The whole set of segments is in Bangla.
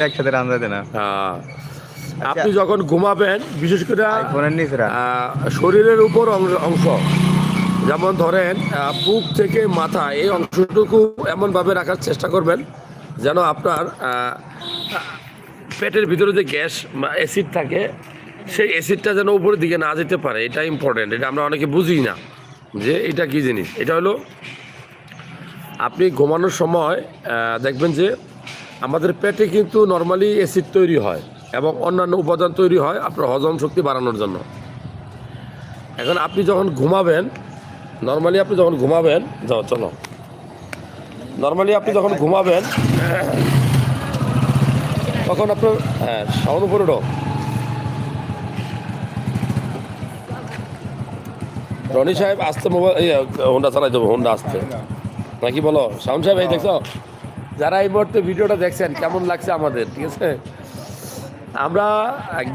একসাথে রান্না দেয় না। হ্যাঁ। আপনি যখন ঘুমাবেন বিশেষ করে শরীরের উপর অংশ যেমন ধরেন বুক থেকে মাথা এই অংশটুকু এমনভাবে রাখার চেষ্টা করবেন যেন আপনার পেটের ভিতরে যে গ্যাস অ্যাসিড থাকে সেই অ্যাসিডটা যেন উপরের দিকে না যেতে পারে। এটা ইম্পর্টেন্ট এটা আমরা অনেকে বুঝি না যে এটা কী জিনিস। এটা হলো আপনি ঘুমানোর সময় আহ, দেখবেন যে আমাদের পেটে কিন্তু নর্মালি অ্যাসিড তৈরি হয় এবং অন্যান্য উপাদান তৈরি হয় আপনার হজম শক্তি বাড়ানোর জন্য। এখন আপনি যখন ঘুমাবেন নর্মালি আপনি যখন ঘুমাবেন, যাও, চলো। নর্মালি আপনি যখন ঘুমাবেন, তখন আপনার হ্যাঁ সাউন্ড উপরে। রনি সাহেব আসতে মোবাইল হোন্ডা চালাই দেবো হোন্ডা আসতে। নাকি বলো? শাউন সাহেব, এই দেখছ? যারা এই মুহূর্তে ভিডিওটা দেখছেন, কেমন লাগছে আমাদের, ঠিক আছে? আমরা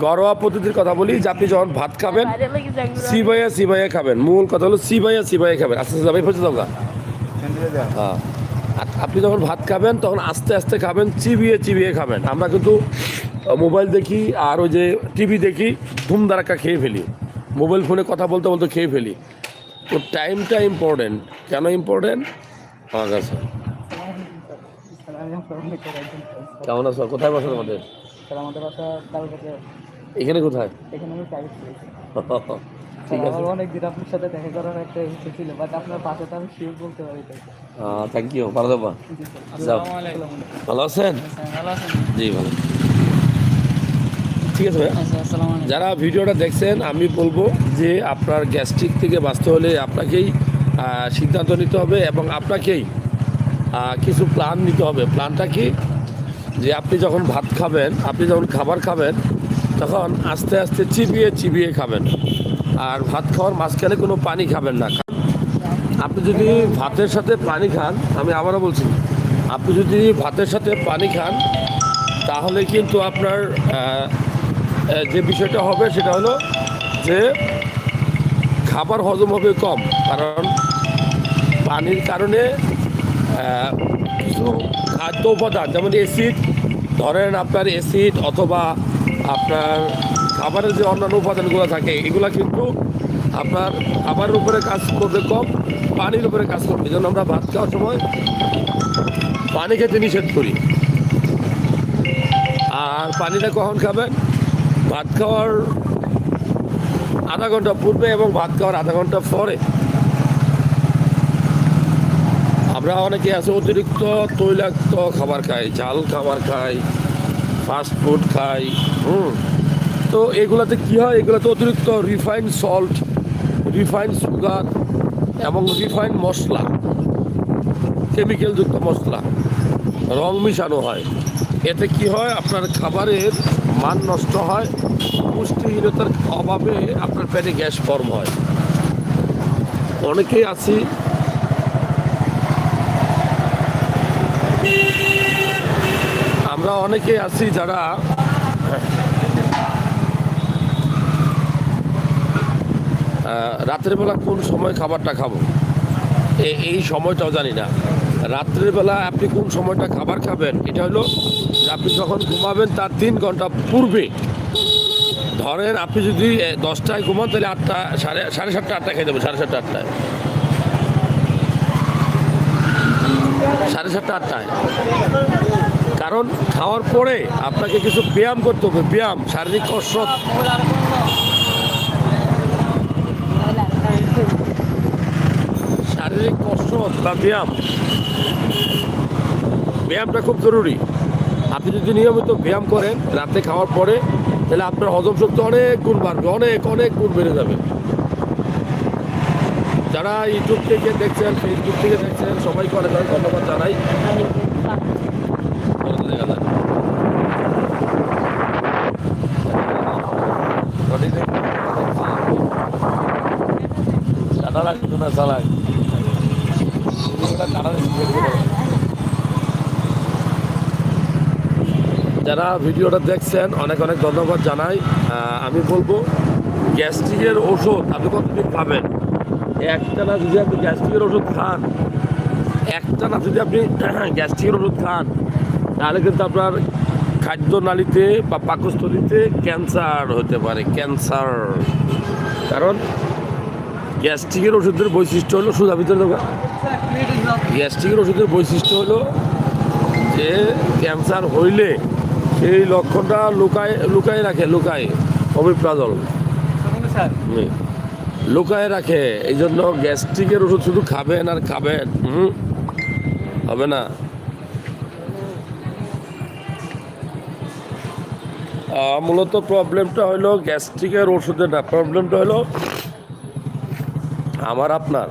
ঘরোয়া পদ্ধতির কথা বলি যে আপনি যখন ভাত খাবেন, সিবাইয়া সিবাইয়া খাবেন। মূল কথা হলো সিবাইয়া সিবাইয়া খাবেন। আস্তে আস্তে যাবে হ্যাঁ। আপনি যখন ভাত খাবেন, তখন আস্তে আস্তে খাবেন, চিবিয়ে চিবিয়ে খাবেন। আমরা কিন্তু মোবাইল দেখি, আর ওই যে টিভি দেখি ধুম ধারাক্কা খেয়ে ফেলি। মোবাইল ফোনে কথা বলতে বলতে খেয়ে ফেলি। তো টাইমটা ইম্পর্টেন্ট কেন ইম্পর্টেন্ট আমার কাছে কেমন আছো? কোথায় বসো তোমাদের? স্যার আমাদের বাসা এখানে কোথায়? এখানে আমি প্রাইভেট ঠিক আছে। অনেক দিন আপনার সাথে দেখা করার একটা ইচ্ছে ছিল বাট আপনার পাশে তো আমি শিওর বলতে পারি থ্যাংক ইউ ভালো আছেন? আছেন জি ভালো। ঠিক আছে আলাইকুম। যারা ভিডিওটা দেখছেন আমি বলব যে আপনার গ্যাস্ট্রিক থেকে বাঁচতে হলে আপনাকেই সিদ্ধান্ত নিতে হবে এবং আপনাকেই কিছু প্ল্যান নিতে হবে। প্ল্যানটা কি? যে আপনি যখন ভাত খাবেন, আপনি যখন খাবার খাবেন, তখন আস্তে আস্তে চিবিয়ে চিবিয়ে খাবেন। আর ভাত খাওয়ার মাঝখানে কোনো পানি খাবেন না। আপনি যদি ভাতের সাথে পানি খান, আমি আবারও বলছি, আপনি যদি ভাতের সাথে পানি খান, তাহলে কিন্তু আপনার যে বিষয়টা হবে সেটা হলো যে খাবার হজম হবে কম। কারণ পানির কারণে কিছু খাদ্য উপাদান, যেমন অ্যাসিড ধরেন আপনার অ্যাসিড অথবা আপনার খাবারের যে অন্যান্য উপাদানগুলো থাকে, এগুলো কিন্তু আপনার খাবারের উপরে কাজ করবে কম, পানির উপরে কাজ করবে। জন্য আমরা ভাত খাওয়ার সময় পানি খেতে নিষেধ করি। আর পানিটা কখন খাবেন? ভাত খাওয়ার আধা ঘণ্টা পূর্বে এবং ভাত খাওয়ার আধা ঘণ্টা পরে। আমরা অনেকে আছে অতিরিক্ত তৈলাক্ত খাবার খাই, ঝাল খাবার খাই ফাস্ট ফুড খাই, হুম। তো এগুলাতে কী হয়? এগুলোতে অতিরিক্ত রিফাইন্ড সল্ট রিফাইন্ড সুগার এবং রিফাইন্ড মশলা কেমিক্যালযুক্ত মশলা, রং মিশানো হয়। এতে কি হয়? আপনার খাবারের মান নষ্ট হয়, পুষ্টিহীনতার অভাবে আপনার পেটে গ্যাস ফর্ম হয়। অনেকেই আছি আমরা অনেকেই আছি যারা রাতের বেলা কোন সময় খাবারটা খাব? এই সময়টাও জানি না। রাত্রের বেলা আপনি কোন সময়টা খাবার খাবেন? এটা হলো আপনি যখন ঘুমাবেন তার তিন ঘণ্টা পূর্বে। ধরেন আপনি যদি দশটায় ঘুমান, তাহলে আটটা, সাড়ে সাড়ে সাতটা, আটটায় খেয়ে দেবেন সাড়ে সাতটা, আটটায়। সাড়ে সাতটা, আটটায়। কারণ খাওয়ার পরে আপনাকে কিছু ব্যায়াম করতে হবে, ব্যায়াম, শারীরিক কসরত। শারীরিক কসরত বা ব্যায়াম। ব্যায়ামটা খুব জরুরি। আপনি যদি নিয়মিত ব্যায়াম করেন রাতে খাওয়ার পরে, তাহলে আপনার হজম শক্তি অনেক গুণ বাড়বে, অনেক অনেক গুণ বেড়ে যাবে। যারা ইউটিউব থেকে দেখছেন ফেসবুক থেকে দেখছেন, সবাইকে অনেক অনেক ধন্যবাদ জানাই দেখা যায়। সালাক যারা ভিডিওটা দেখছেন, অনেক অনেক ধন্যবাদ জানাই। আমি বলব, গ্যাস্ট্রিকের ওষুধ আপনি কতদিন খাবেন? একটানা যদি আপনি গ্যাস্ট্রিকের ওষুধ খান, একটানা যদি আপনি গ্যাস্ট্রিকের ওষুধ খান, তাহলে কিন্তু আপনার খাদ্যনালীতে বা পাকস্থলীতে ক্যান্সার হতে পারে, ক্যান্সার। কারণ গ্যাস্ট্রিকের ওষুধের বৈশিষ্ট্য হলো সুধা ভিতরে দোকান গ্যাস্ট্রিকের ওষুধের বৈশিষ্ট্য হলো যে ক্যান্সার হইলে সেই লক্ষণটা লুকায় লুকায় রাখে, লুকায় অভিপ্রাজল হুম। লুকায় রাখে এই জন্য গ্যাস্ট্রিকের ওষুধ শুধু খাবেন আর খাবেন, হুম? হবে না? মূলত প্রবলেমটা হলো গ্যাস্ট্রিকের ওষুধের না প্রবলেমটা হলো আমার আপনার।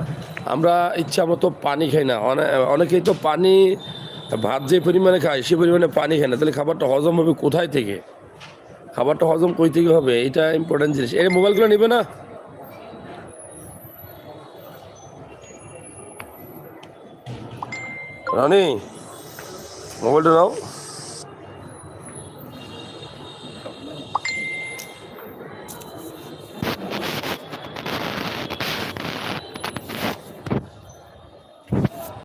আমরা ইচ্ছা মতো পানি খাই না। অনেকেই তো পানি, ভাত যে পরিমাণে খায়, সে পরিমাণে পানি খায় না। তাহলে খাবারটা হজম হবে কোথায় থেকে? খাবারটা হজম কই থেকে হবে? এটা ইম্পর্টেন্ট জিনিস। এই মোবাইলগুলো নেবে না? রানি, মোবাইলটা নাও।